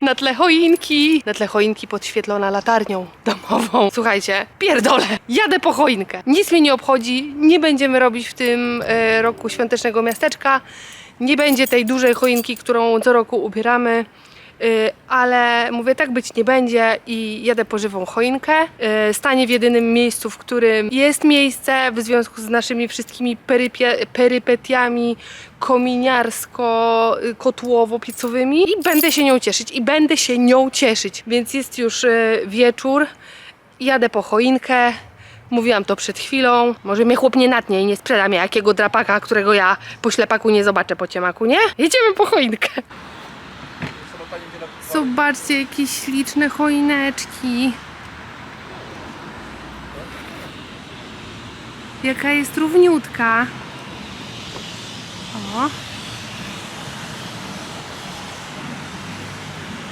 Na tle choinki, na tle choinki podświetlona latarnią domową. Słuchajcie, pierdolę, jadę po choinkę. Nic mnie nie obchodzi, nie będziemy robić w tym e, roku świątecznego miasteczka. Nie będzie tej dużej choinki, którą co roku ubieramy. Y, ale mówię, tak być nie będzie i jadę po żywą choinkę. Y, Stanie w jedynym miejscu, w którym jest miejsce w związku z naszymi wszystkimi perypetiami kominiarsko-kotłowo-piecowymi i będę się nią cieszyć i będę się nią cieszyć. Więc jest już y, wieczór, jadę po choinkę. Mówiłam to przed chwilą. Może mnie chłop nie natnie i nie sprzeda mnie jakiego drapaka, którego ja po ślepaku nie zobaczę po ciemaku, nie? Jedziemy po choinkę. Zobaczcie, jakie śliczne choineczki. Jaka jest równiutka. O.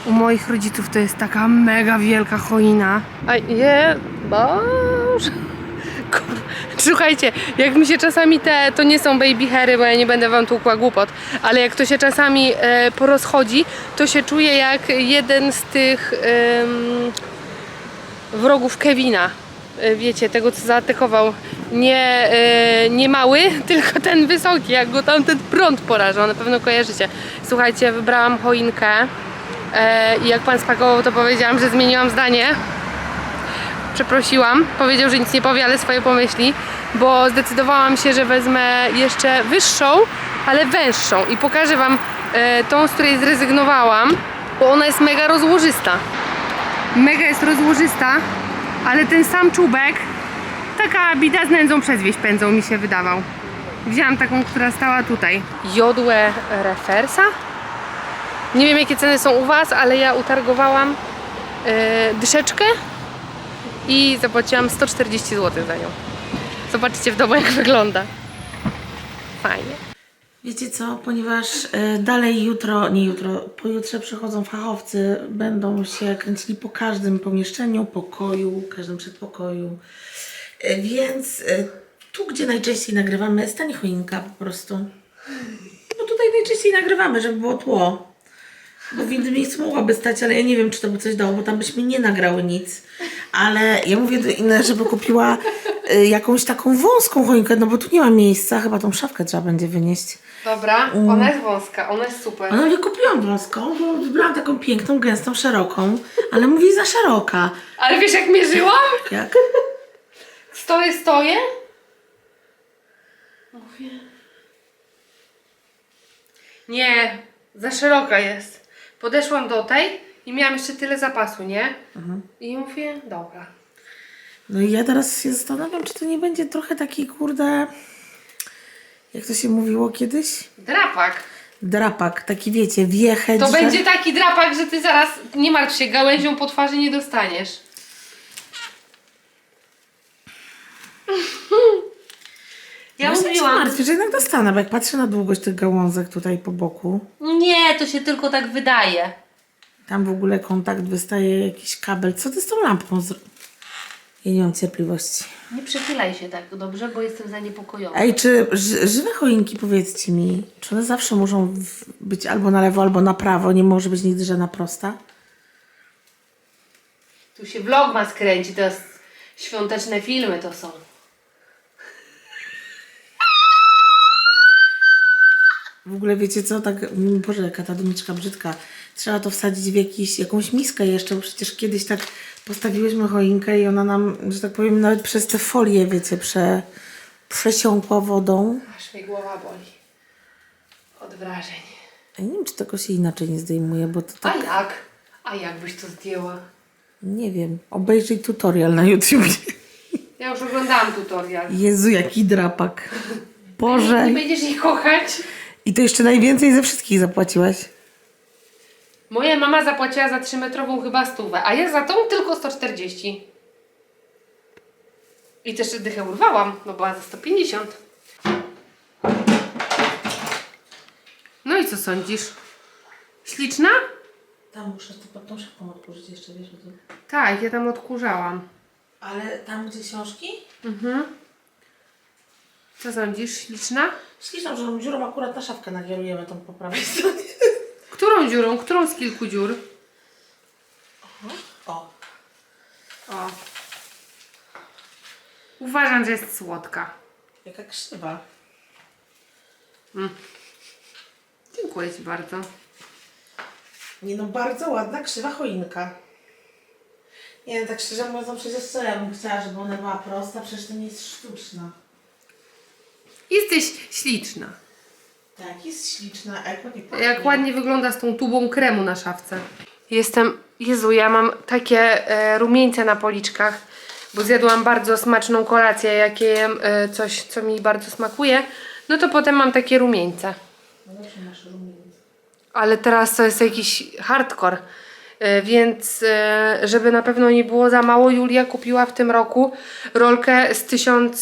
U moich rodziców to jest taka mega wielka choina. A je, boże. Słuchajcie, jak mi się czasami te, to nie są baby hairy, bo ja nie będę wam tłukła głupot, ale jak to się czasami e, porozchodzi, to się czuję jak jeden z tych em, wrogów Kevina. E, Wiecie, tego co zaatakował. Nie, e, nie mały, tylko ten wysoki, jak go tam ten prąd porażał, na pewno kojarzycie. Słuchajcie, wybrałam choinkę e, i jak pan spakował, to powiedziałam, że zmieniłam zdanie przeprosiłam. Powiedział, że nic nie powie, ale swoje pomyśli, bo zdecydowałam się, że wezmę jeszcze wyższą, ale węższą i pokażę Wam e, tą, z której zrezygnowałam, bo ona jest mega rozłożysta. Mega jest rozłożysta, ale ten sam czubek, taka bida z nędzą przez wieś pędzą mi się wydawał. Wzięłam taką, która stała tutaj. Jodłe refersa? Nie wiem jakie ceny są u Was, ale ja utargowałam e, dyszeczkę i zapłaciłam 140 zł za nią. Zobaczcie w domu jak wygląda. Fajnie. Wiecie co, ponieważ e, dalej jutro, nie jutro, pojutrze przychodzą fachowcy, będą się kręcili po każdym pomieszczeniu, pokoju, każdym przedpokoju. E, Więc e, tu, gdzie najczęściej nagrywamy, stanie choinka po prostu. No tutaj najczęściej nagrywamy, żeby było tło. Bo w innym miejscu mogłaby stać, ale ja nie wiem, czy to by coś dało, bo tam byśmy nie nagrały nic. Ale ja mówię do Inny, żeby kupiła y, jakąś taką wąską choinkę, no bo tu nie ma miejsca, chyba tą szafkę trzeba będzie wynieść. Dobra, ona jest wąska, ona jest super. No nie kupiłam wąską, bo wybrałam taką piękną, gęstą, szeroką, ale mówi za szeroka. Ale wiesz jak mierzyłam? Jak? Stoję, stoję. Mówię. Nie, za szeroka jest. Podeszłam do tej i miałam jeszcze tyle zapasu, nie? I mówię, dobra. No i ja teraz się zastanawiam, czy to nie będzie trochę taki, kurde, jak to się mówiło kiedyś? Drapak. Drapak, taki wiecie, wiecheć, To że... będzie taki drapak, że ty zaraz, nie martw się, gałęzią po twarzy nie dostaniesz. Ja Właśnie się mówiłam, martwię, że jednak dostanę, bo jak patrzę na długość tych gałązek tutaj po boku, nie, to się tylko tak wydaje. Tam w ogóle kontakt wystaje jakiś kabel. Co ty z tą lampką zro... Ja nie mam cierpliwości. Nie przechylaj się tak dobrze, bo jestem zaniepokojona. Ej, czy ży, żywe choinki, powiedzcie mi, czy one zawsze muszą w- być albo na lewo, albo na prawo? Nie może być nigdy żadna prosta? Tu się vlog ma skręci, to jest świąteczne filmy to są. W ogóle wiecie co, tak, mm, Boże, jaka ta doniczka brzydka. Trzeba to wsadzić w jakiś, jakąś miskę jeszcze, bo przecież kiedyś tak postawiłyśmy choinkę i ona nam, że tak powiem, nawet przez te folie, wiecie, prze, przesiąkła wodą. Aż mnie głowa boli. Od wrażeń. Ja nie wiem, czy tego się inaczej nie zdejmuje, bo to A tak, jak? A jak byś to zdjęła? nie wiem, obejrzyj tutorial na YouTube. Ja już oglądałam tutorial. Jezu, jaki drapak. Boże. Nie będziesz ich kochać? I to jeszcze najwięcej ze wszystkich zapłaciłaś. Moja mama zapłaciła za 3-metrową chyba stówę, a ja za tą tylko 140. I też dychę urwałam, bo była za 150. No i co sądzisz? Śliczna? Tam muszę to pod tą szafą otworzyć jeszcze, wiesz o tym. Tak, ja tam odkurzałam. Ale tam gdzie książki? Mhm. Co sądzisz? Śliczna? Śliczną, że dziurą akurat na szafkę nakierujemy tą po prawej stronie. Którą dziurą? Którą z kilku dziur? O, O. Uważam, że jest słodka. jaka krzywa. Dziękuję Ci bardzo. Nie no, bardzo ładna krzywa choinka. Nie no, tak szczerze mówiąc, no przecież co ja bym chciała, żeby ona była prosta, przecież to nie jest sztuczna. Jesteś śliczna. Tak, jest śliczna, a jak ładnie Jak ładnie wygląda z tą tubą kremu na szafce. Jestem, Jezu, ja mam takie e, rumieńce na policzkach, bo zjadłam bardzo smaczną kolację, jak jem e, coś, co mi bardzo smakuje, no to potem mam takie rumieńce. No masz rumieńce. Ale teraz to jest jakiś hardcore. E, Więc, e, żeby na pewno nie było za mało, Julia kupiła w tym roku rolkę z tysiąc,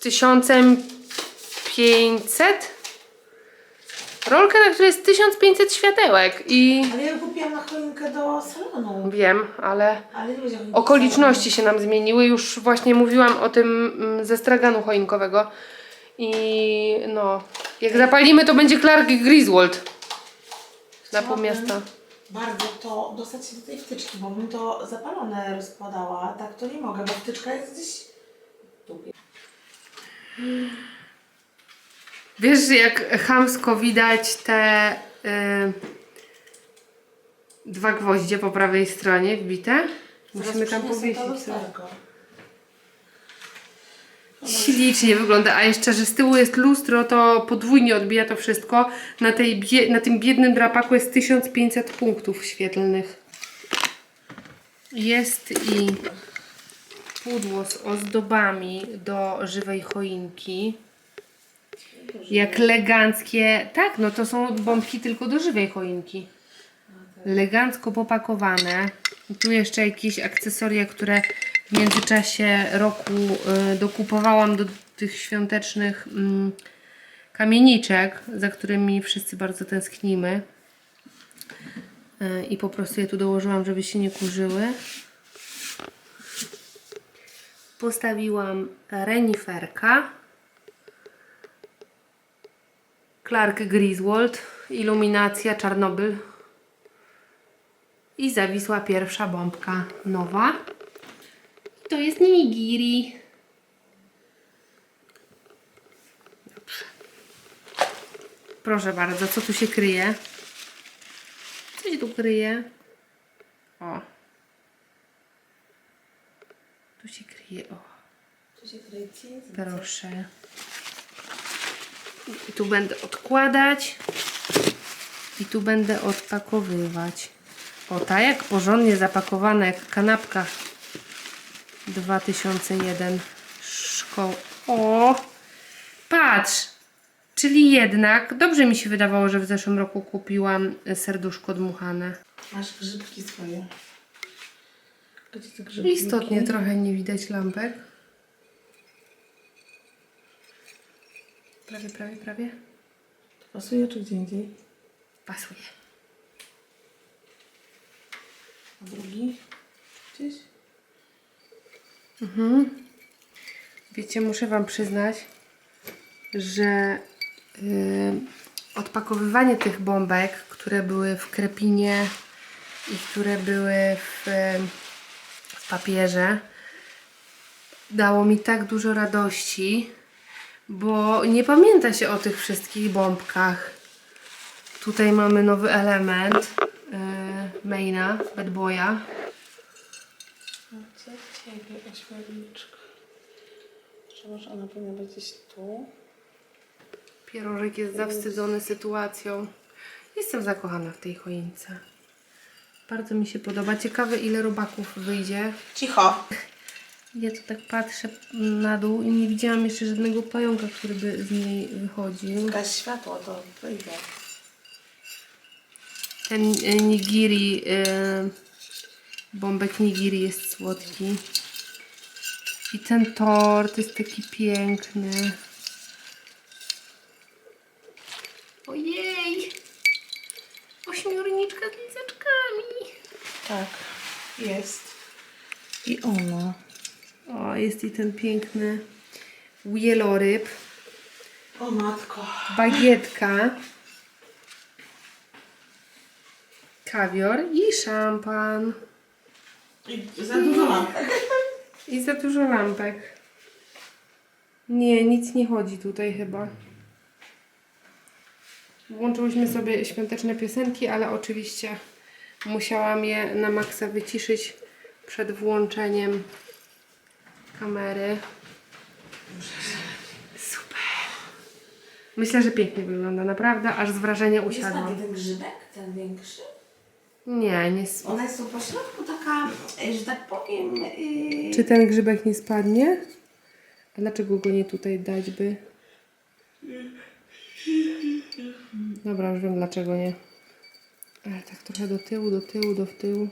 1500. Rolkę, na której jest 1500 światełek. I Ale ja kupiłam na choinkę do salonu. wiem, ale Ale nie będzie choinki do okoliczności się nam zmieniły. Już właśnie mówiłam o tym mm, ze straganu choinkowego. I no, jak zapalimy, to będzie Clark Griswold na pół Chciałabym miasta. Bardzo to dostać się do tej wtyczki, bo bym to zapalone rozkładała, tak to nie mogę, bo wtyczka jest gdzieś w dupie. Wiesz, jak chamsko widać te y, dwa gwoździe po prawej stronie wbite? Musimy tam powiesić. lusterko. Ślicznie wygląda, a jeszcze, że z tyłu jest lustro, to podwójnie odbija to wszystko. Na, tej bie, na tym biednym drapaku jest 1500 punktów świetlnych. Jest i pudło z ozdobami do żywej choinki. Jak eleganckie. Tak, no to są bombki tylko do żywej choinki. Elegancko popakowane. I tu jeszcze jakieś akcesoria, które w międzyczasie roku y, dokupowałam do tych świątecznych mm, kamieniczek, za którymi wszyscy bardzo tęsknimy. Y, I po prostu je tu dołożyłam, żeby się nie kurzyły. Postawiłam reniferka. Clark Griswold, iluminacja Czarnobyl. I zawisła pierwsza bombka nowa. To jest nigiri. Dobrze. Proszę bardzo, co tu się kryje? Co się tu kryje? O. Tu się kryje, o. Tu się kryje. Proszę. I tu będę odkładać. I tu będę odpakowywać. O, tak jak porządnie zapakowane, jak kanapka 2001 szkoły. O! Patrz! Czyli jednak, dobrze mi się wydawało, że w zeszłym roku kupiłam serduszko dmuchane. Masz grzybki swoje. Gdzie te grzybki? Istotnie trochę nie widać lampek. Prawie, prawie, prawie. Pasuje czy gdzie indziej? Pasuje. A drugi? Gdzieś? Wiecie, muszę Wam przyznać, że yy, odpakowywanie tych bombek, które były w krepinie i które były w, w papierze, dało mi tak dużo radości, bo nie pamięta się o tych wszystkich bombkach. Tutaj mamy nowy element yy, maina, bad boya. Co ciebie, ośmiorniczka? Że może ona powinna być gdzieś tu. Pierożek jest zawstydzony sytuacją. Jestem zakochana w tej choince. Bardzo mi się podoba. Ciekawe ile robaków wyjdzie. Cicho! Ja tu tak patrzę na dół i nie widziałam jeszcze żadnego pająka, który by z niej wychodził. Gaś światło, to wyjdzie. Ten e, nigiri, e, bombek nigiri jest słodki. I ten tort jest taki piękny. Ojej! Ośmiorniczka z lizaczkami. Tak, jest. I ona. O, jest i ten piękny wieloryb, O matko. bagietka, kawior i szampan. I za dużo lampek. I za dużo lampek. Nie, nic nie chodzi tutaj chyba. Włączyłyśmy sobie świąteczne piosenki, ale oczywiście musiałam je na maksa wyciszyć przed włączeniem kamery. Super. Myślę, że pięknie wygląda, naprawdę, aż z wrażenia Jest taki usiadłam. ten grzybek, ten większy. Nie, nie. sp- Ona jest tu po środku taka, e, że tak powiem... Yy... Czy ten grzybek nie spadnie? A dlaczego go nie tutaj dać by? Dobra, już wiem dlaczego nie. Ale tak trochę do tyłu, do tyłu, do tyłu.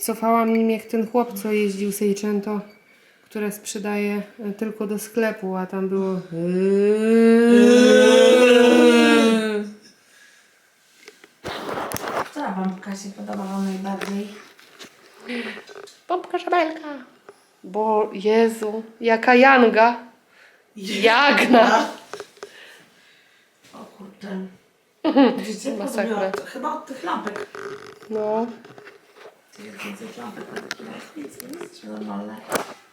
Cofałam nim jak ten chłop, co jeździł Seicento, które sprzedaje e, tylko do sklepu, a tam było... Która bombka się podoba Wam najbardziej? Pompka szabelka. Bo Jezu, jaka Janga. Jagna. O kurczę. Widzicie, Masakra. chyba od tych lampek. No.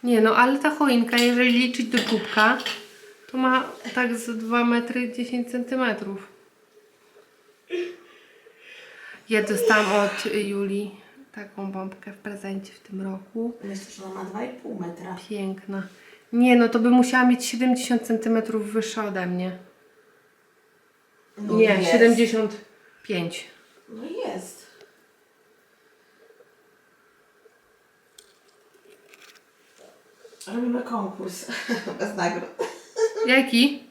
Nie no, ale ta choinka, jeżeli liczyć do kubka, to ma tak z 2 metry 10 centymetrów. Ja dostałam od Julii taką bombkę w prezencie w tym roku. Myślę, że ona ma 2,5 metra. Piękna. Nie no, to by musiała mieć 70 centymetrów wyższa ode mnie. No Nie, jest. 75. No jest. Robimy konkurs bez nagród. Jaki?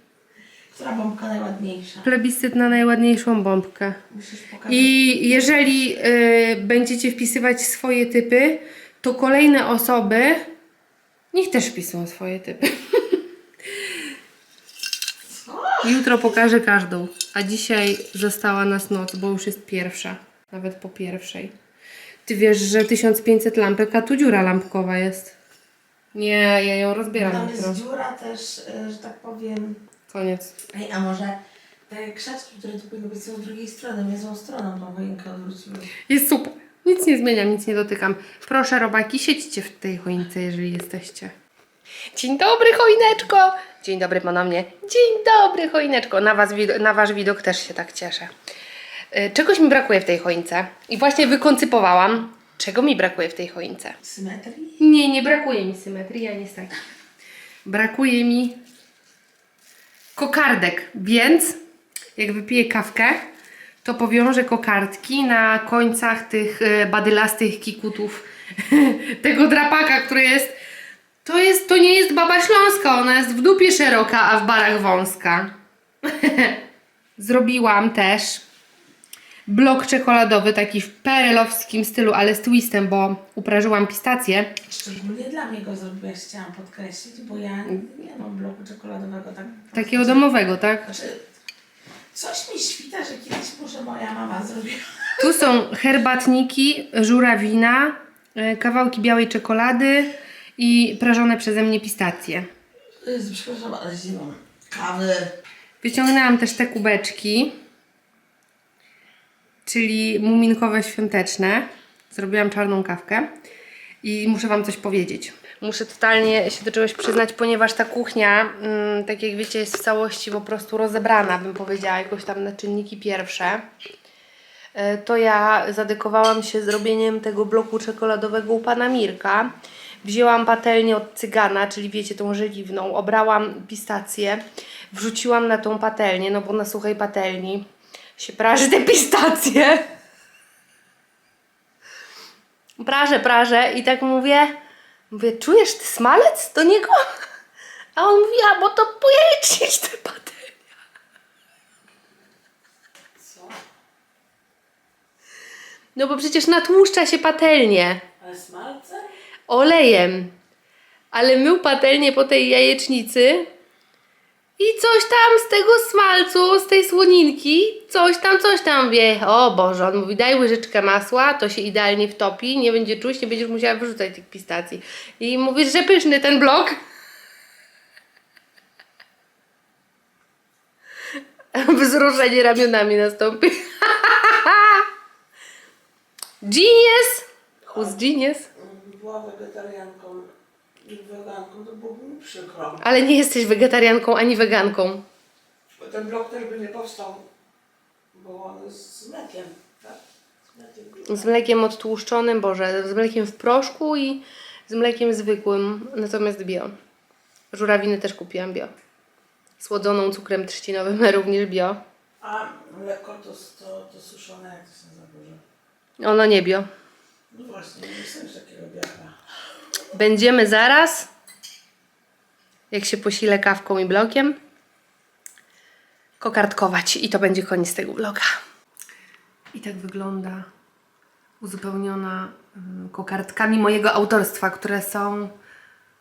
Która bombka najładniejsza? Plebiscyt na najładniejszą bombkę. Musisz pokazać. I jeżeli y, będziecie wpisywać swoje typy, to kolejne osoby niech też wpisują swoje typy. Jutro pokażę każdą, a dzisiaj została nas noc, bo już jest pierwsza, nawet po pierwszej. Ty wiesz, że 1500 lampek, a tu dziura lampkowa jest. Nie, ja ją rozbieram Tam jutro. jest dziura też, y, że tak powiem. Koniec. Ej, a może te krzaczki, które tu powinny być są z drugiej strony, nie złą stroną tą choinkę odwróciły. Jest super. Nic nie zmieniam, nic nie dotykam. Proszę, robaki, siedźcie w tej choince, jeżeli jesteście. Dzień dobry, choineczko! Dzień dobry ponownie. Dzień dobry, choineczko. Na, was, wid- na wasz widok też się tak cieszę. Y, Czegoś mi brakuje w tej choince. I właśnie wykoncypowałam, czego mi brakuje w tej choince. Symetrii? Nie, nie brakuje mi symetrii, ja niestety. Brakuje mi kokardek, więc jak wypiję kawkę, to powiążę kokardki na końcach tych e, badylastych kikutów tego drapaka, który jest to jest, to nie jest baba śląska, ona jest w dupie szeroka, a w barach wąska. Zrobiłam też blok czekoladowy, taki w perelowskim stylu, ale z twistem, bo uprażyłam pistację. Szczególnie dla mnie go zrobiłaś, chciałam podkreślić, bo ja nie mam bloku czekoladowego tak. Takiego domowego, tak? Znaczy, coś mi świta, że kiedyś może moja mama zrobiła. Tu są herbatniki, żurawina, e, kawałki białej czekolady i prażone przeze mnie pistacje. Jezu, przepraszam, ale zimą. Kawy. Wyciągnęłam też te kubeczki, czyli muminkowe świąteczne. Zrobiłam czarną kawkę i muszę Wam coś powiedzieć. Muszę totalnie się do czegoś przyznać, ponieważ ta kuchnia, mm, tak jak wiecie, jest w całości po prostu rozebrana, bym powiedziała, jakoś tam na czynniki pierwsze. E, to ja zadekowałam się zrobieniem tego bloku czekoladowego u pana Mirka. Wzięłam patelnię od cygana, czyli wiecie, tą żeliwną, obrałam pistację, wrzuciłam na tą patelnię, no bo na suchej patelni się praży te pistacje. Prażę, prażę i tak mówię, mówię, czujesz ty smalec do niego? A on mówi, a bo to pojęczyć te patelnie. Co? No bo przecież natłuszcza się patelnię. Ale smalce? olejem, ale mył patelnię po tej jajecznicy I coś tam z tego smalcu, z tej słoninki, coś tam, coś tam wie. O Boże, on mówi, daj łyżeczkę masła, to się idealnie wtopi, nie będzie czuć, nie będziesz musiała wyrzucać tych pistacji. I mówisz, że pyszny ten blok. Wzruszenie ramionami nastąpi. Genius! Who's genius? Była wegetarianką i weganką, to byłoby mi przykro. Ale nie jesteś wegetarianką ani weganką. Ten blok też by nie powstał, bo on jest z mlekiem, tak? Z mlekiem. Z mlekiem odtłuszczonym, Boże, z mlekiem w proszku i z mlekiem zwykłym, natomiast bio. Żurawiny też kupiłam bio. Słodzoną cukrem trzcinowym, również bio. A mleko to, to, to suszone, jak to się nazywa? Ono nie bio. No właśnie, nie chcesz takiego białka. Będziemy zaraz, jak się posilę kawką i blokiem, kokardkować i to będzie koniec tego vloga. I tak wygląda uzupełniona mm, kokardkami mojego autorstwa, które są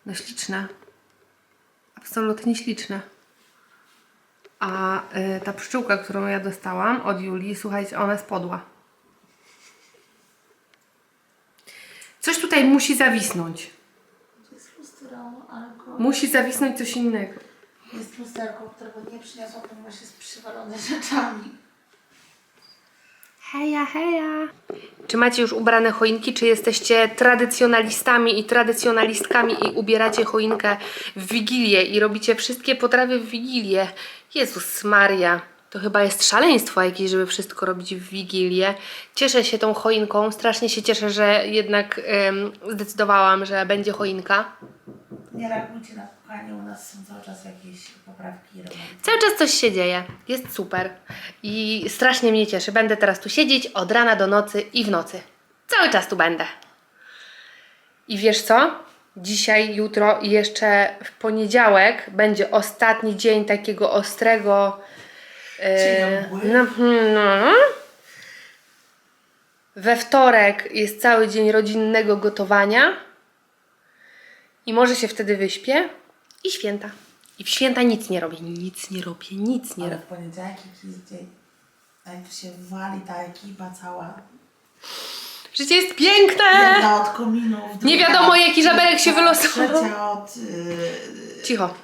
no śliczne. Absolutnie śliczne. A y, ta pszczółka, którą ja dostałam od Julii, słuchajcie, ona jest Coś tutaj musi zawisnąć. To jest lustro, alko. Musi zawisnąć coś innego. Jest lusterko, którego nie przyniosła, ponieważ jest przywalone rzeczami. Heja, heja. Czy macie już ubrane choinki, czy jesteście tradycjonalistami i tradycjonalistkami i ubieracie choinkę w Wigilię i robicie wszystkie potrawy w Wigilię? Jezus Maria, to chyba jest szaleństwo jakieś, żeby wszystko robić w Wigilię. Cieszę się tą choinką, strasznie się cieszę, że jednak em, zdecydowałam, że będzie choinka. Nie reagujcie na pukanie, u nas są cały czas jakieś poprawki remonty. Cały czas coś się dzieje. Jest super. I strasznie mnie cieszy. Będę teraz tu siedzieć od rana do nocy i w nocy. Cały czas tu będę. I wiesz co? Dzisiaj, jutro i jeszcze w poniedziałek będzie ostatni dzień takiego ostrego. E, no, no. We wtorek jest cały dzień rodzinnego gotowania. I może się wtedy wyśpię. I święta. I w święta nic nie robię. Nic nie robię, nic nie Ale robię. w poniedziałek jakiś dzień, a jak się wali ta ekipa cała. Życie jest piękne! Jedna od kominów, druga Nie wiadomo, jaki żaberek się piwka, wylosował. Trzecia od... Yy, Cicho.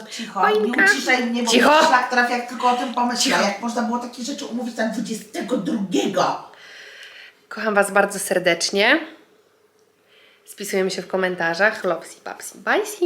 To cicho, Choinka. nie uciszaj mnie, bo Cicho. mi szlak trafia, jak tylko o tym pomyślę. Cicho. Jak można było takie rzeczy umówić na 22? Kocham Was bardzo serdecznie. Spisujemy się w komentarzach. Lopsi, papsi, bajsi.